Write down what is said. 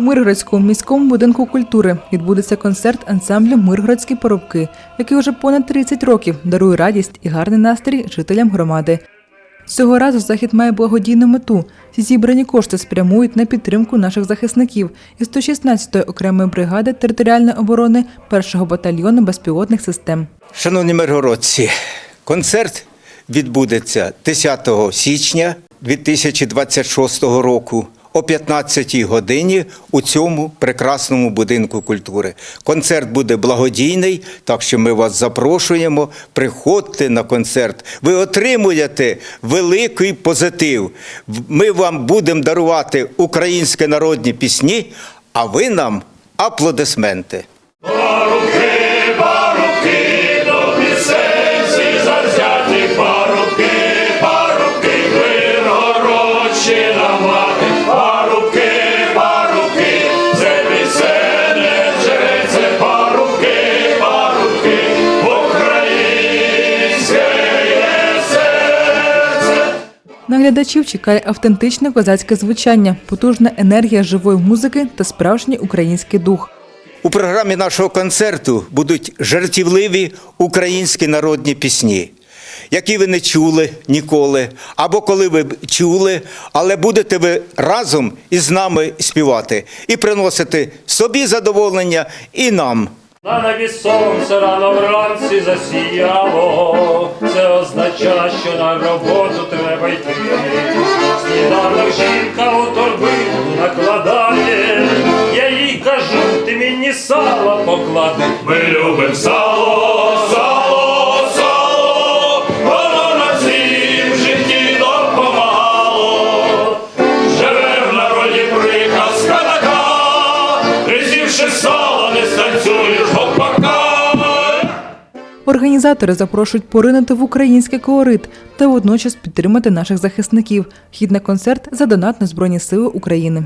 Миргородському міському будинку культури відбудеться концерт ансамблю Миргородські поробки, який уже понад 30 років дарує радість і гарний настрій жителям громади. Цього разу захід має благодійну мету. Всі зібрані кошти спрямують на підтримку наших захисників із 116-ї окремої бригади територіальної оборони 1-го батальйону безпілотних систем. Шановні миргородці, концерт відбудеться 10 січня 2026 року о 15-й годині у цьому прекрасному будинку культури. Концерт буде благодійний, так що ми вас запрошуємо. Приходьте на концерт. Ви отримуєте великий позитив. Ми вам будемо дарувати українські народні пісні, а ви нам аплодисменти. Парубки, парубки, парубки, Миргородщина мати, На глядачів чекає автентичне козацьке звучання, потужна енергія живої музики та справжній український дух. У програмі нашого концерту будуть жартівливі українські народні пісні, які ви не чули ніколи, або коли ви чули, але будете ви разом із нами співати і приносити собі задоволення і нам. На небі сонце рано вранці засіяло, це означає, що на роботу треба йти. Сніданок жінка у торбину накладає, я їй кажу, ти мені сало поклади. Ми любим сало, сало, Організатори запрошують поринути в український колорит та водночас підтримати наших захисників. Хід на концерт за донат на Збройні Сили України.